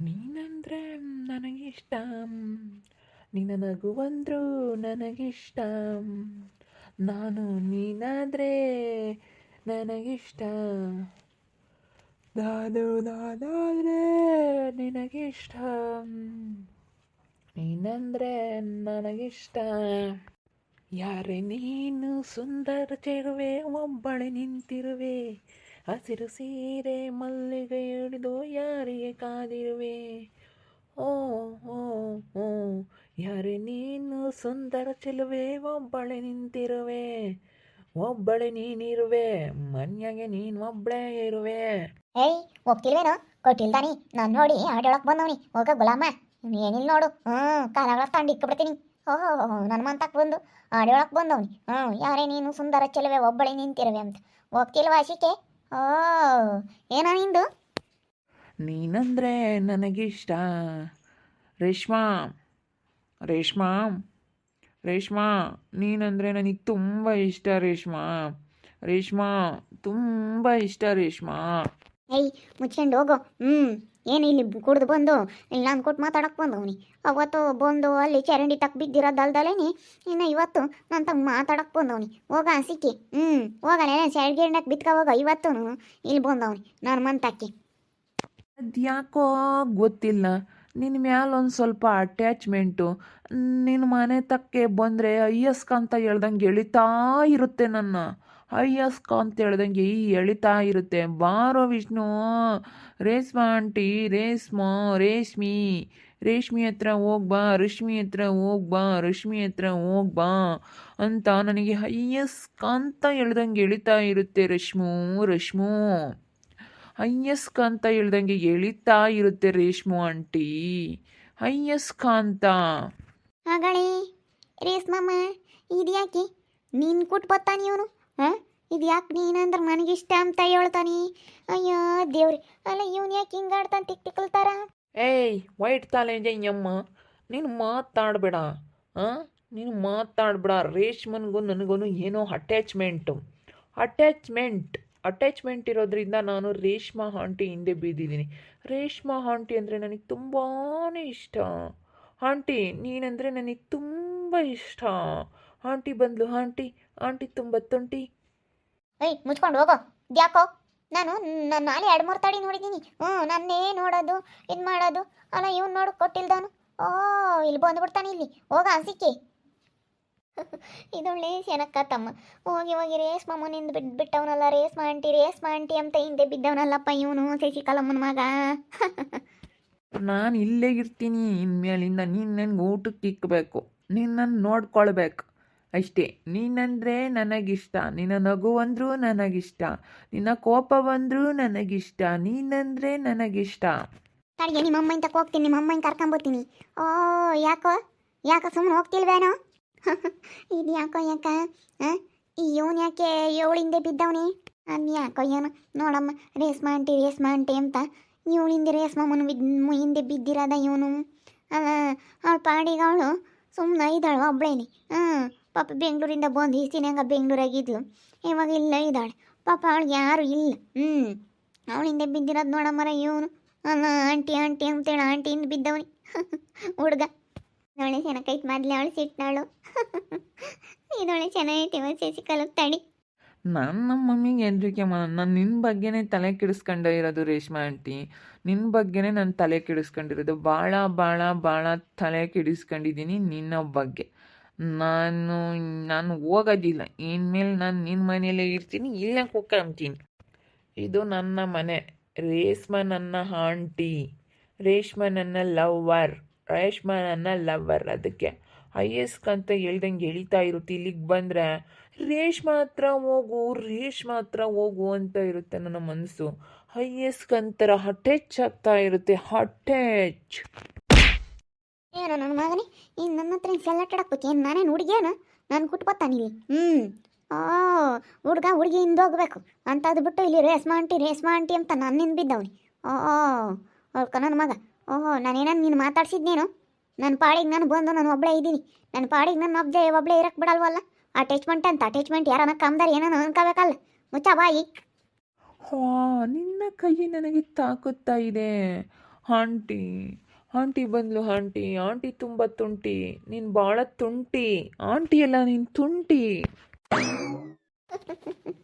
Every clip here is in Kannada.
ನೀನಂದ್ರೆ ನನಗಿಷ್ಟ. ನಿನ್ನ ನಗುವಂದ್ರು ನನಗಿಷ್ಟ. ನಾನು ನೀನಾದ್ರೆ ನನಗಿಷ್ಟ. ನಾನು ನಾನಾದ್ರೆ ನಿನಗಿಷ್ಟ. ನೀನಂದ್ರೆ ನನಗಿಷ್ಟ. ಯಾರೇ ನೀನು ಸುಂದರ ಚೆರುವೆ, ಒಬ್ಬಳೆ ನಿಂತಿರುವೆ. ಹಸಿರು ಸೀರೆ ಮಲ್ಲಿಗೆ ಹಿಡಿದು ಯಾರಿಗೆ ಕಾದಿರುವೆ? ಓ ಓ ಓ, ಯಾರೇ ನೀನು ಸುಂದರ ಚೆಲುವೆ, ಒಬ್ಬಳೆ ನಿಂತಿರುವೆ. ಒಬ್ಬಳೆ ನೀನಿರುವೆ, ಮನ್ಯಾಗೆ ನೀನು ಒಬ್ಬಳೇ ಇರುವೆ. ಏಯ್ ಹೋಗ್ತಿಲ್ವೇನೋ ಕೊಟ್ಟಿಲ್ದಾನಿ ನಾನು ನೋಡಿ ಆಡೋಳಕ್ ಬಂದವನಿ. ಹೋಗ ಗುಲಾಮ ಏನಿಲ್ಲ ನೋಡು. ಹ್ಞೂ ಕಾಲಗಳ ತಂಡ ಇಕ್ಕಬಿಡ್ತೀನಿ. ಓಹೋ ನನ್ನ ಮಂತಕ್ಕೆ ಬಂದು ಆಡೋಳಕ್ ಬಂದವನಿ. ಹ್ಞೂ ಯಾರೇ ನೀನು ಸುಂದರ ಚೆಲುವೆ, ಒಬ್ಬಳೆ ನಿಂತಿರುವೆ ಅಂತ. ಹೋಗ್ತಿಲ್ವಾ ಆಶಿಕೆ ಓ ಏನೋ ನಿಂದು? ನೀನಂದ್ರೆ ನನಗಿಷ್ಟ. ರೇಷ್ಮಾ ರೇಷ್ಮಾ ರೇಷ್ಮಾ ನೀನಂದ್ರೆ ನನಗೆ ತುಂಬ ಇಷ್ಟ ರೇಷ್ಮಾ. ರೇಷ್ಮಾ ತುಂಬ ಇಷ್ಟ ರೇಷ್ಮಾ. ಏಯ್ ಮುಚ್ಕೊಂಡು ಹೋಗು. ಹ್ಞೂ ಏನು ಇಲ್ಲಿ ಕುಡ್ದು ಬಂದು, ಇಲ್ಲಿ ನಾನು ಕೊಟ್ಟು ಮಾತಾಡಕ್ಕೆ ಬಂದವನಿ. ಅವತ್ತು ಬಂದು ಅಲ್ಲಿ ಚರಂಡಿ ತಕ್ಕ ಬಿದ್ದಿರೋದಲ್ದಲೇನಿ ಇನ್ನು ಇವತ್ತು ನನ್ನ ತಂಗ ಮಾತಾಡಕ್ಕೆ ಬಂದವನಿ. ಹೋಗ ಸಿಕ್ಕಿ ಹ್ಞೂ ಹೋಗಲೇ ಸೈಡ್ಗಿರ್ನಕ್ಕೆ ಬಿತ್ಕ ಹೋಗ ಇವತ್ತು ಇಲ್ಲಿ ಬಂದವನಿ, ನಾನು ಮಂತಾಕಿ ಅದ್ಯಾಕೋ ಗೊತ್ತಿಲ್ಲ ನಿನ್ನ ಮ್ಯಾಲೆ ಒಂದು ಸ್ವಲ್ಪ ಅಟ್ಯಾಚ್ಮೆಂಟು ನಿನ್ನ ಮನೆ ತಕ್ಕೆ ಬಂದರೆ ಅಯ್ಯಸ್ಕ ಅಂತ ಹೇಳ್ದಂಗೆ ಎಳಿತಾ ಇರುತ್ತೆ ನನ್ನ. ಅಯ್ಯಸ್ಕ ಅಂತ ಹೇಳ್ದಂಗೆ ಎಳಿತಾ ಇರುತ್ತೆ. ಬಾರೋ ವಿಷ್ಣು ರೇಷ್ಮಾ ಆಂಟಿ ರೇಸ್ಮ ರೇಷ್ಮಿ. ರೇಷ್ಮಿ ಹತ್ರ ಹೋಗ್ಬಾ ರಶ್ಮಿ ಹತ್ರ ಹೋಗ್ಬಾ ರಶ್ಮಿ ಹತ್ರ ಹೋಗ್ಬಾ ಅಂತ ನನಗೆ ಅಯ್ಯಸ್ಕ ಅಂತ ಹೇಳ್ದಂಗೆ ಎಳಿತಾ ಇರುತ್ತೆ ರಶ್ಮು ರಶ್ಮು ಅಯ್ಯಸ್ಕ ಅಂತ ಹೇಳ್ದಂಗೆ ಎಳಿತಾ ಇರುತ್ತೆ ರೇಷ್ಮು ಆಂಟಿ. ಅಯ್ಯಸ್ಕ ಅಂತ. ಹಾಗಳೇ ಇದ್ಯಾಕೆ? ನೀನು ಕೊಟ್ಟು ಇವನು. ಹಾಂ? ಇದು ಯಾಕೆ ನೀನಂದ್ರೆ ನನಗಿಷ್ಟ ಅಂತ ಹೇಳ್ತಾನೆ? ಅಯ್ಯೋ, ದೇವ್ರಿ. ಅಲ್ಲ, ಇವನು ಯಾಕೆ ಹಿಂಗಾಡ್ತಾನೆ ತಿಕ್ ತಿಕ್ಕಲ್ತಾರ ಏಯ್, ವೈಟ್ ತಾಲೆಂಜಯ್ಯಮ್ಮ ನೀನು ಮಾತಾಡಬೇಡ. ಹಾಂ? ನೀನು ಮಾತಾಡಬೇಡ. ರೇಷ್ಮನ್ಗೂ ನನಗೂ ಏನೋ ಅಟ್ಯಾಚ್ಮೆಂಟು ಅಟ್ಯಾಚ್ಮೆಂಟ್ ಅಟ್ಯಾಚ್ಮೆಂಟ್ ಇರೋದ್ರಿಂದ ನಾನು ರೇಷ್ಮಾ ಆಂಟಿ ಹಿಂದೆ ಬೀದಿದ್ದೀನಿ. ರೇಷ್ಮಾ ಆಂಟಿ ಅಂದರೆ ನನಗೆ ತುಂಬಾ ಇಷ್ಟ. ಆಂಟಿ, ನೀನಂದರೆ ನನಗೆ ತುಂಬ ಇಷ್ಟ. ಆಂಟಿ ಬಂದ್ಲು ಆಂಟಿ ಆಂಟಿ ತುಂಬ ತುಂಟಿ. ಏಯ್ ಮುಚ್ಕೊಂಡು ಹೋಗೋ. ಯಾಕೋ ನಾನು ನನ್ನ ನಾಳೆ ಎರಡು ಮೂರು ತಡಿ ನೋಡಿದ್ದೀನಿ. ಹ್ಞೂ ನನ್ನೇ ನೋಡೋದು ಇದು ಮಾಡೋದು. ಅಲ್ಲ ಇವ್ನು ನೋಡು ಕೊಟ್ಟಿಲ್ದಾನು ಓ ಇಲ್ಲಿ ಬಂದ್ಬಿಡ್ತಾನೆ ಇಲ್ಲಿ. ಹೋಗ ಸಿಕ್ಕಿ ಇದೊಳ್ಳೆ ಸೆನಕ್ಕ ತಮ್ಮ. ಹೋಗಿ ಹೋಗಿ ರೇಸ್ಮಮ್ಮ ನಿಂದು ಬಿಟ್ಟು ಬಿಟ್ಟವನಲ್ಲ ರೇಸ್ ಆಂಟಿ ರೇಸ್ ಆಂಟಿ ಅಂತ ಹಿಂದೆ ಬಿದ್ದವನಲ್ಲಪ್ಪ ಇವನು ಶಶಿಕಲಮ್ಮನ ಮಗ. ನಾನು ಇಲ್ಲೇ ಇರ್ತೀನಿ. ಇನ್ಮೇಲಿಂದ ನೀನು ನನಗೆ ಊಟಕ್ಕೆ ಇಕ್ಕಬೇಕು ನೀನು ನನ್ನ ನೋಡ್ಕೊಳ್ಬೇಕು. ಅಷ್ಟೇ. ನೀನಂದ್ರೆ ನನಗಿಷ್ಟ, ನಿನ್ನ ನಗು ಅಂದರೂ ನನಗಿಷ್ಟ, ನಿನ್ನ ಕೋಪ ಬಂದರೂ ನನಗಿಷ್ಟ, ನೀನಂದ್ರೆ ನನಗಿಷ್ಟ. ತಡಿಗೆ, ನಿಮ್ಮ ಅಮ್ಮನ ತಕ ಹೋಗ್ತೀನಿ, ನಿಮ್ಮ ಅಮ್ಮನ ಕರ್ಕೊಂಬರ್ತೀನಿ. ಓ, ಯಾಕೋ ಯಾಕೋ ಸುಮ್ಮನೆ ಹೋಗ್ತಿಲ್ವೇನೋ? ಇದು ಯಾಕೋ, ಯಾಕ ಇವನು ಯಾಕೆ ಏಳಿಂದೆ ಬಿದ್ದವನಿ? ಅದು ಯಾಕೋ ಏನೋ, ನೋಡಮ್ಮ ರೇಸ್ಮಾ ಆಂಟಿ ರೇಸ್ಮಾ ಆಂಟಿ ಅಂತ. ಇವಳಿಂದ ರೇಸ್ಮಮ್ಮನ ಬಿದ್, ಹಿಂದೆ ಬಿದ್ದಿರೋದ ಇವನು. ಅವಳ ಪಾಡಿಗೆ ಅವಳು ಸುಮ್ಮನೆ ಇದ್ದಾಳೆ, ಒಬ್ಳೇನಿ. ಹಾಂ ಪಾಪ ಬೆಂಗಳೂರಿಂದ ಬಂದು ಇಸ್ತಿನಾಗ ಬೆಂಗಳೂರಾಗಿದ್ಲು. ಇವಾಗ ಇಲ್ಲ ಇದ್ದಾಳೆ. ಪಾಪ ಅವಳಿಗೆ ಯಾರು ಇಲ್ಲ. ಹ್ಞೂ ಅವಳಿಂದ ಬಿದ್ದಿರೋದು ನೋಡಮ್ಮರ ಇವನು. ಅಲ್ಲ ಆಂಟಿ ಆಂಟಿ ಅಂತೇಳಿ ಆಂಟಿಯಿಂದ ಬಿದ್ದವನಿ. ಹುಡುಗ. ಚೆನ್ನಾಗಿ ಚೆನ್ನಾಗೈತೆ ಮೊದಲೇ ಅವಳು ಸಿಟ್ನಾಳು ಇದೊಳೆ ಚೆನ್ನಾಗೈತೆ ಇವತ್ತು ಶಶಿಕಲಕ್ ತಡಿ. ನಾನು ನಮ್ಮ ಮಮ್ಮಿಗೆ ಹೆದರಿಕೆ ಮಾಡ ನಾನು ನಿನ್ನ ಬಗ್ಗೆನೇ ತಲೆ ಕೆಡಿಸ್ಕೊಂಡ ಇರೋದು ರೇಷ್ಮಾ ಆಂಟಿ. ನಿನ್ನ ಬಗ್ಗೆನೇ ನಾನು ತಲೆ ಕೆಡಿಸ್ಕೊಂಡಿರೋದು. ಭಾಳ ಭಾಳ ಭಾಳ ತಲೆ ಕೆಡಿಸ್ಕೊಂಡಿದ್ದೀನಿ ನಿನ್ನ ಬಗ್ಗೆ. ನಾನು ನಾನು ಹೋಗೋದಿಲ್ಲ. ಇನ್ಮೇಲೆ ನಾನು ನಿನ್ನ ಮನೆಯಲ್ಲೇ ಇರ್ತೀನಿ. ಇಲ್ಲೇ ಕುಕ್ಕಂತೀನಿ ಇದು ನನ್ನ ಮನೆ. ರೇಷ್ಮ ನನ್ನ ಆಂಟಿ. ರೇಷ್ಮ ನನ್ನ ಲವ್ವರ್. ರೇಷ್ಮ ನನ್ನ ಲವ್ವರ್ ಅದಕ್ಕೆ. ಐಯಸ್ಕ್ ಅಂತ ಹೇಳ್ದಂಗೆ ಎಳಿತಾ ಇರುತ್ತೆ. ಇಲ್ಲಿಗೆ ಬಂದರೆ ರೇಷ್ಮ ಹತ್ರ ಹೋಗು, ರೇಷ್ಮ ಹತ್ರ ಹೋಗು ಅಂತ ಇರುತ್ತೆ ನನ್ನ ಮನಸ್ಸು. ಐಯಸ್ಕ್ ಅಂತರ ಅಟ್ಯಾಚ್ ಆಗ್ತಾ ಇರುತ್ತೆ. ಅಟ್ಯಾಚ್ ಏನೋ ನನ್ನ ಮಗನೇ? ಈ ನನ್ನ ಹತ್ರ ಸೆಲ್ಲಟ್ಟಾಡಕ್ಕೆ ಏನು ನಾನೇನು ಹುಡುಗಿಯೇನ? ನಾನು ಇಲ್ಲಿ. ಹ್ಞೂ ಓ ಹುಡುಗ ಹುಡುಗಿ ಹಿಂದೆ ಹೋಗ್ಬೇಕು. ಅದು ಬಿಟ್ಟು ಇಲ್ಲಿ ರೇಸ್ ಮಾಂಟಿ ರೇಸ್ ಮಾಂಟಿ ಅಂತ ನನ್ನಿಂದ ಬಿದ್ದವನಿ. ಓ ಅಳ್ಕ ನನ್ನ ಮಗ. ಓಹೋ ನಾನೇನೋ ನೀನು ಮಾತಾಡ್ಸಿದ್ನೇನು? ನನ್ನ ಪಾಡಿಗೆ ನಾನು ಬಂದು ನಾನು ಒಬ್ಬಳೇ ಇದ್ದೀನಿ. ನನ್ನ ಪಾಡಿಗೆ ನನ್ನ ಒಬ್ಬಳೆ ಒಬ್ಬಳೇ ಇರಕ್ಕೆ ಬಿಡಲ್ವಲ್ಲ? ಅಟ್ಯಾಚ್ಮೆಂಟ್ ಅಂತ ಅಟ್ಯಾಚ್ಮೆಂಟ್ ಯಾರನ್ನ ಕಮ್ದಾರ ಏನೋ ಅನ್ಕೋಬೇಕಲ್ಲ? ಮುಚ್ಚ ಬಾಯಿ. ಹೋ, ನಿನ್ನ ಕೈ ನನಗೆ ತಾಕುತ್ತಾ ಇದೆ. ಆಂಟಿ. ಆಂಟಿ ಬಂದ್ಲು, ಆಂಟಿ. ಆಂಟಿ ತುಂಬ ತುಂಟಿ. ನೀನು ಭಾಳ ತುಂಟಿ. ಆಂಟಿ ಅಲ್ಲ, ನೀನು ತುಂಟಿ.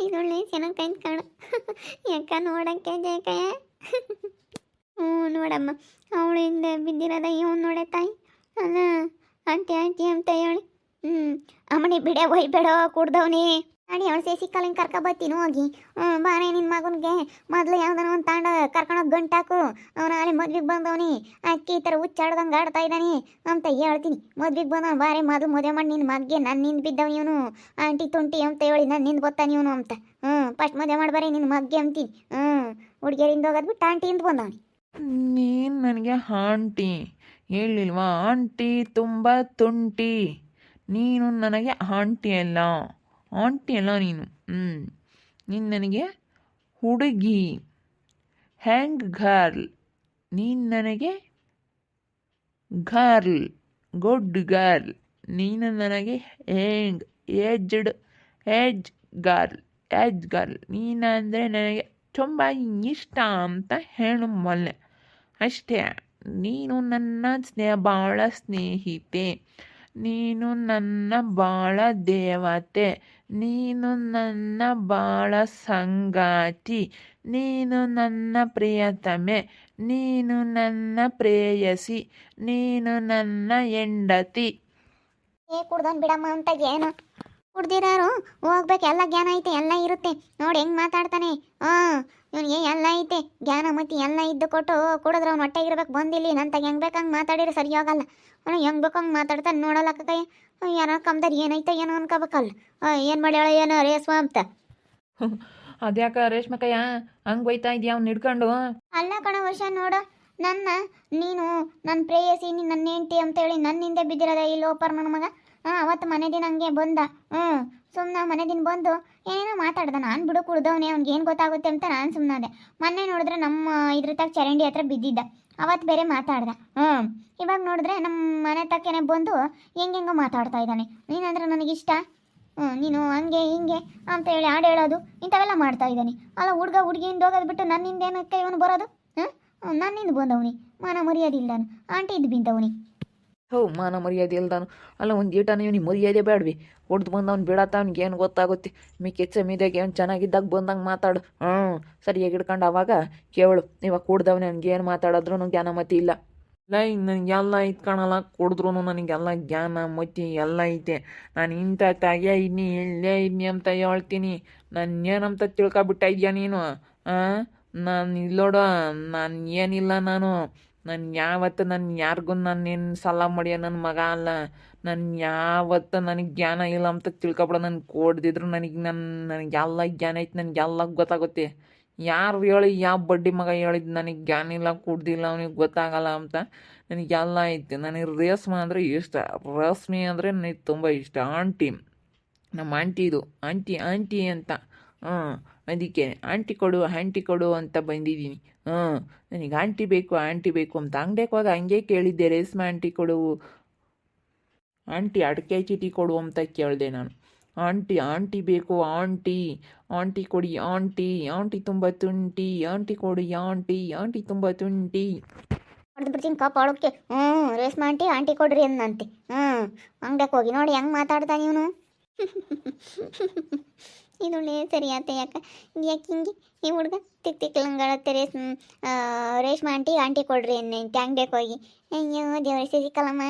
ಇದೊಳ್ಳೆ ಚೆನ್ನಾಗಿ ಕೈ ಕಾಣ. ಯಾಕ ನೋಡಕ್ಕೆ ಜಯಕಯ? ಹ್ಞೂ, ನೋಡಮ್ಮ. ಅವಳಿಂದ ಬಿದ್ದಿರೋದ ಇವನು ನೋಡೆ ತಾಯಿ. ಅಲ್ಲ, ಆಂಟಿ ಆಂಟಿ ಅಂತ ಹೇಳಿ. ಹ್ಞೂ ಅಮ್ಮನಿ, ಬಿಡೆ, ಒಯ್ಬೇಡ, ಕುಡ್ದವ್ನಿ. ನಾಡಿ ಅವಳು ಸೇಸಿ ಕಾಲಿಂಗ್ ಕರ್ಕ ಬತ್ತೀನಿ ಹೋಗಿ. ಹ್ಞೂ ಬಾರೆ ನಿನ್ನ ಮಗನಿಗೆ. ಮೊದಲು ಯಾವ್ದಾನ ಒಂದು ತಾಂಡ ಕರ್ಕೊಂಡೋಗಿ ಗಂಟಾಕು ಅವನು ಅಲ್ಲಿ ಮದ್ವೆಗೆ ಬಂದವನಿ. ಅಕ್ಕಿ ಈ ಥರ ಹುಚ್ಚಾಡ್ದಂಗೆ ಆಡ್ತಾ ಇದ್ದಾನೆ. ಅಂತ ಹೇಳ್ತೀನಿ. ಮದ್ವೆಗೆ ಬಂದವನು ಬಾರೆ ಮೊದಲು ಮದುವೆ ಮಾಡಿ ನಿನ್ನ ಮಗ್ಗೆ ನನ್ನ ನಿಂದು ಬಿದ್ದವ ಇವನು. ಆಂಟಿ, ತುಂಟಿ ಅಂತ ಹೇಳಿ ನಾನು ನಿಂದು ಗೊತ್ತಾನ ಇವನು ಅಂತ. ಹ್ಞೂ ಫಸ್ಟ್ ಮದುವೆ ಮಾಡಬಾರಿ ನಿನ್ನ ಮಗ್ಗೆ ಅಂತೀನಿ. ಹ್ಞೂ ಹುಡುಗಿಯರಿಂದ ಹೋಗೋದ್ಬಿಟ್ಟು ಆಂಟಿ ಆಂಟಿಯಿಂದ ಬಂದವನಿ. ನೀನು ನನಗೆ ಆಂಟಿ. ಹೇಳಿಲ್ವಾ? ಆಂಟಿ ತುಂಬ ತುಂಟಿ. ನೀನು ನನಗೆ ಆಂಟಿ ಅಲ್ಲ. ಆಂಟಿ ಅಲ್ಲ ನೀನು. ಹ್ಞೂ ನೀನು ನನಗೆ ಹುಡುಗಿ. Young girl? ನೀನು ನನಗೆ ಗರ್ಲ್. Good girl. ನೀನು ನನಗೆ young aged, age girl age girl. ನೀನಂದರೆ ನನಗೆ ತುಂಬ ಇಷ್ಟ ಅಂತ ಹೇಳು ಮೊನ್ನೆ. ಅಷ್ಟೇ. ನೀನು ನನ್ನ ಸ್ನೇಹ ಭಾಳ ಸ್ನೇಹಿತೆ. ನೀನು ನನ್ನ ಬಾಳ ದೇವತೆ, ನೀನು ನನ್ನ ಬಾಳ ಸಂಗಾತಿ, ನೀನು ನನ್ನ ಪ್ರಿಯತಮೆ, ನೀನು ನನ್ನ ಪ್ರೇಯಸಿ, ನೀನು ನನ್ನ ಹೆಂಡತಿ. ಏ ಕುಡ್ದೋನ್ ಬಿಡಮ್ಮ ಅಂತ ಏನು? ಕುಡ್ದಿರೋರು ಹೋಗ್ಬೇಕು, ಎಲ್ಲ ಜ್ಞಾನ ಐತೆ, ಎಲ್ಲ ಇರುತ್ತೆ. ನೋಡಿ ಹೆಂಗ್ ಮಾತಾಡ್ತಾನೆ. ಹಾಂ ಇವನಿಗೆ ಎಲ್ಲ ಐತೆ ಜ್ಞಾನ ಮತಿ ಎಲ್ಲ ಇದ್ದು ಕೊಟ್ಟು ಕುಡಿದ್ರೆ ಅವ್ನು ಹೊಟ್ಟೆ ಇರ್ಬೇಕು ಬಂದಿಲ್ಲಿ ನಂತಾಗ ಹೆಂಗ್ ಹಂಗೆ ಮಾತಾಡಿದ್ರೆ ಸರಿ ಹೋಗಲ್ಲ ಅವನು ಹೆಂಗ್ ಬೇಕು ಹಂಗೆ ಮಾತಾಡ್ತಾನೆ ನೋಡಲ್ಲ ಕೈ ಏನೋ ಕಮ್ದಾರ ಏನೈತೆ ಏನೋ ಅನ್ಕೋಬೇಕಲ್ಲ. ಏನು ಮಾಡ್ಯಾಳ ಏನೋ ರೇಸ್ವ ಅಂತ. ಅದ್ಯಾಕ ರೇಷ್ಮಕಯ್ಯ ಹಂಗೆ ಹೋಯ್ತಾ ಇದೆಯಾ ಅವ್ನು ಹಿಡ್ಕೊಂಡು? ಅಲ್ಲ ಕಣ ವರ್ಷ ನೋಡು. ನನ್ನ ನೀನು ನನ್ನ ಪ್ರೇಯಸಿ ನೀನು ನನ್ನ ಹೆಂಡತಿ ಅಂತೇಳಿ ನನ್ನಿಂದ ಬಿದ್ದಿರೋದ ಈ ಲೋಪರ್ ನನ್ನ ಮಗ. ಹಾಂ ಅವತ್ತು ಮನೆ ದಿನ ಹಂಗೆ ಬಂದ. ಹ್ಞೂ ಸುಮ್ಮನೆ ಮನೆ ದಿನ ಬಂದು ಏನೇನೋ ಮಾತಾಡ್ದ. ನಾನು ಬಿಡು ಕುಡ್ದವನೇ, ಅವ್ನಿಗೆ ಏನು ಗೊತ್ತಾಗುತ್ತೆ ಅಂತ ನಾನು ಸುಮ್ಮನಾದೆ ಮೊನ್ನೆ ನೋಡಿದ್ರೆ ನಮ್ಮ ಇದ್ರ ತಗ ಚರಂಡಿ ಹತ್ರ ಬಿದ್ದಿದ್ದ. ಅವತ್ತು ಬೇರೆ ಮಾತಾಡ್ದ. ಹ್ಞೂ ಇವಾಗ ನೋಡಿದ್ರೆ ನಮ್ಮ ಮನೆ ತಕ್ಕೇನೆ ಬಂದು ಹೆಂಗೆಂಗೋ ಮಾತಾಡ್ತಾ ಇದ್ದಾನೆ. ನೀನಂದ್ರೆ ನನಗಿಷ್ಟ? ಹ್ಞೂ ನೀನು ಹಂಗೆ ಹಿಂಗೆ ಅಂತ ಹೇಳಿ ಹಾಡು ಹೇಳೋದು, ಇಂಥವೆಲ್ಲ ಮಾಡ್ತಾ ಇದ್ದಾನೆ. ಅಲ್ಲ ಹುಡುಗ ಹುಡುಗಿಯಿಂದ ಹೋಗೋದು ಬಿಟ್ಟು ನನ್ನಿಂದ ಏನಕ್ಕೆ ಇವನು ಬರೋದು? ಹಾಂ ನನ್ನಿಂದ ಬಂದವನಿ. ಮನ ಮರ್ಯಾದಿಲ್ಲ ಆಂಟಿ ಇದ್ದು ಬಿದ್ದವನಿ. ಹೋ ಮಾನ ಮರ್ಯಾದೆ ಇಲ್ದಾನು. ಅಲ್ಲ, ಒಂದು ಏಟಾನ ಇವ್ನಿಗೆ ಮರ್ಯಾದೆ ಬೇಡವಿ ಹೊಡ್ದು ಬಂದು ಅವ್ನು ಬಿಡತ್ತ ಅವ್ನಿಗೆ ಏನು ಗೊತ್ತಾಗುತ್ತೆ. ಕೆಚ್ಚ ಮೀದಾಗ ಏನು ಚೆನ್ನಾಗಿದ್ದಾಗ ಬಂದಂಗೆ ಮಾತಾಡು. ಹ್ಞೂ ಸರಿಯಾಗಿ ಹಿಡ್ಕೊಂಡು ಅವಾಗ ಕೇಳು ಇವಾಗ ಕೂಡ್ದವ್ನು ನನಗೆ ಏನು ಮಾತಾಡಿದ್ರು ಜ್ಞಾನ ಮತಿ ಇಲ್ಲ. ಲೈ ನನಗೆಲ್ಲ ಐತೆ ಕಾಣಲ್ಲ. ಕೊಡಿದ್ರು ನನಗೆಲ್ಲ ಜ್ಞಾನ, ಮತಿ ಎಲ್ಲ ಐತೆ. ನಾನು ಇಂಥ ತಾಯ ಇದ್ನಿ, ಇಲ್ಲೇ ಇದ್ನಿ ಅಂತ ಹೇಳ್ತೀನಿ. ನಾನು ಏನಂತ ತಿಳ್ಕೊಬಿಟ್ಟ ಇದೆಯಾ ನೀನು? ಹಾಂ ನಾನು ಇಲ್ಲೋಡ ನಾನು ಏನಿಲ್ಲ ನಾನು. ನಾನು ಯಾವತ್ತು ನನ್ನ ಯಾರಿಗೂ ನಾನು ಏನು ಸಲ ಮಾಡ್ಯ ನನ್ನ ಮಗ ಅಲ್ಲ. ನಾನು ಯಾವತ್ತು ನನಗೆ ಜ್ಞಾನ ಇಲ್ಲ ಅಂತ ತಿಳ್ಕೊಬಿಡ. ನನಗೆ ಕೊಡ್ದಿದ್ರು ನನಗೆ ನನ್ನ ನನಗೆ ಎಲ್ಲ ಜ್ಞಾನ ಐತಿ, ನನಗೆ ಎಲ್ಲ ಗೊತ್ತಾಗುತ್ತೆ. ಯಾರು ಹೇಳಿ ಯಾವ ಬಡ್ಡಿ ಮಗ ಹೇಳಿದ್ ನನಗೆ ಜ್ಞಾನ ಇಲ್ಲ ಕುಡ್ದಿಲ್ಲ ಅವನಿಗೆ ಗೊತ್ತಾಗಲ್ಲ ಅಂತ ನನಗೆ ಎಲ್ಲ ಐತೆ. ನನಗೆ ರೇಸ್ಮ ಅಂದರೆ ಇಷ್ಟ. ರೇಷ್ಮೆ ಅಂದರೆ ನನಗೆ ತುಂಬ ಇಷ್ಟ. ಆಂಟಿ ನಮ್ಮ ಆಂಟಿ ಇದು. ಆಂಟಿ ಆಂಟಿ ಅಂತ. ಹಾಂ ಅದಕ್ಕೆ ಆಂಟಿ ಕೊಡು ಆಂಟಿ ಕೊಡು ಅಂತ ಬಂದಿದ್ದೀನಿ. ಹಾಂ ನನಗೆ ಆಂಟಿ ಬೇಕು ಆಂಟಿ ಬೇಕು ಅಂತ ಅಂಗಡಿಗೆ ಹೋಗಿ ಹಂಗೆ ಕೇಳಿದ್ದೆ, ರೇಷ್ಮೆ ಆಂಟಿ ಕೊಡು, ಆಂಟಿ ಅಡಿಕೆ ಚೀಟಿ ಕೊಡು ಅಂತ ಕೇಳಿದೆ ನಾನು. ಆಂಟಿ ಆಂಟಿ ಬೇಕು, ಆಂಟಿ ಆಂಟಿ ಕೊಡಿ, ಆಂಟಿ ಆಂಟಿ ತುಂಬ ತುಂಟಿ, ಆಂಟಿ ಕೊಡಿ, ಆಂಟಿ ಆಂಟಿ ತುಂಬ ತುಂಟಿ. ಕಾಪಾಡೋಕ್ಕೆ ಬಿಡ್ತೀನಿ ಕಪ್ ಅವಳಕ್ಕೆ ಹ್ಞೂ, ರೇಷ್ಮೆ ಆಂಟಿ ಆಂಟಿ ಕೊಡ್ರಿ ಅಂದಂತೆ ಹ್ಞೂ ಅಂಗಡಿಗೆ ಹೋಗಿ ನೋಡಿ, ಹೆಂಗೆ ಮಾತಾಡ್ತಾನೆ ಇವನು? ಇದೊಳ್ಳೆ ಸರಿ ಆತ ಯಾಕೆ? ಯಾಕೆ ಹಿಂಗೆ? ಈ ಹುಡುಗ? ತಿಕ್ ತಿಕ್ಲಂಗಳತ್ತೆ ರೇಷ್ಮೆ ರೇಷ್ಮ ಆಂಟಿ ಆಂಟಿ ಕೊಡ್ರಿ ಟ್ಯಾಂಗ್ ಬೇಕು ಹೋಗಿ. ಅಯ್ಯೋ, ದೇವರ ಸಿಕ್ಕಲ್ಲಮ್ಮ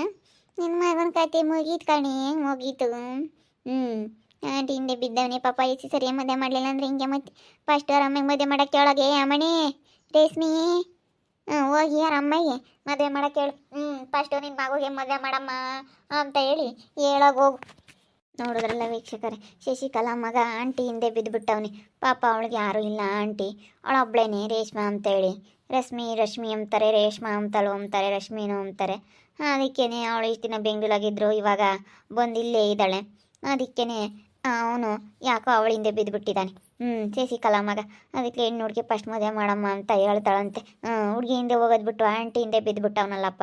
ನಿನ್ನ ಮಗನ ಕತೆ ಮುಗೀತು ಕಣಿ, ಮುಗೀತು. ಹ್ಞೂ ಆಂಟಿ ಹಿಂದೆ ಬಿದ್ದವನೇ, ಪಾಪ ಎಸಿ ಸರಿ ಮದುವೆ ಮಾಡಲಿಲ್ಲ ಅಂದ್ರೆ ಹಿಂಗೆ ಮತ್ತೆ ಫಸ್ಟ್ ಅವ್ರ ಅಮ್ಮಗೆ ಮದುವೆ ಮಾಡಕ್ಕೆ ಒಳಗೆ ಅಮ್ಮಣಿ, ರೇಷ್ಮಿ. ಹೋಗಿ ಯಾರ ಅಮ್ಮಗೆ ಮದುವೆ ಮಾಡಕ್ಕೆ ಹೇಳು ಹ್ಞೂ ಫಸ್ಟು ನಿನ್ನ ಮಗುಗೆ ಮದುವೆ ಮಾಡಮ್ಮ ಅಂತ ಹೇಳಿ ಹೇಳೋಗಿ ಹೋಗು. ನೋಡಿದ್ರಲ್ಲ ವೀಕ್ಷಕರೇ. ಶಶಿಕಲಾ ಮಗ ಆಂಟಿ ಹಿಂದೆ ಬಿದ್ದುಬಿಟ್ಟವನಿ ಪಾಪ ಅವಳಿಗೆ ಯಾರೂ ಇಲ್ಲ ಆಂಟಿ. ಅವಳೊಬ್ಳೇನೆ ರೇಷ್ಮಾ ಅಂತೇಳಿ. ರಶ್ಮಿ ರಶ್ಮಿ ಅಂತಾರೆ, ರೇಷ್ಮಾ ಅಂತಳು ಅಂತಾರೆ, ರಶ್ಮಿನು ಅಂತಾರೆ. ಅದಕ್ಕೇನೆ ಅವಳು ಇಷ್ಟು ದಿನ ಬೆಂಗಳೂರಾಗಿದ್ದರು ಇವಾಗ ಬಂದು ಇಲ್ಲೇ ಇದ್ದಾಳೆ. ಅದಕ್ಕೇನೆ ಅವನು ಯಾಕೋ ಅವಳ ಹಿಂದೆ ಬಿದ್ದುಬಿಟ್ಟಿದ್ದಾನೆ ಹ್ಞೂ ಶಶಿಕಲಾ ಮಗ. ಅದಕ್ಕೆ ಹೆಣ್ಣು ಹುಡುಗಿ ಫಸ್ಟ್ ಮದುವೆ ಮಾಡಮ್ಮ ಅಂತ ಹೇಳ್ತಾಳಂತೆ. ಹ್ಞೂ ಹುಡುಗಿ ಹಿಂದೆ ಹೋಗೋದ್ಬಿಟ್ಟು ಆಂಟಿ ಹಿಂದೆ ಬಿದ್ದುಬಿಟ್ಟವನಲ್ಲಪ್ಪ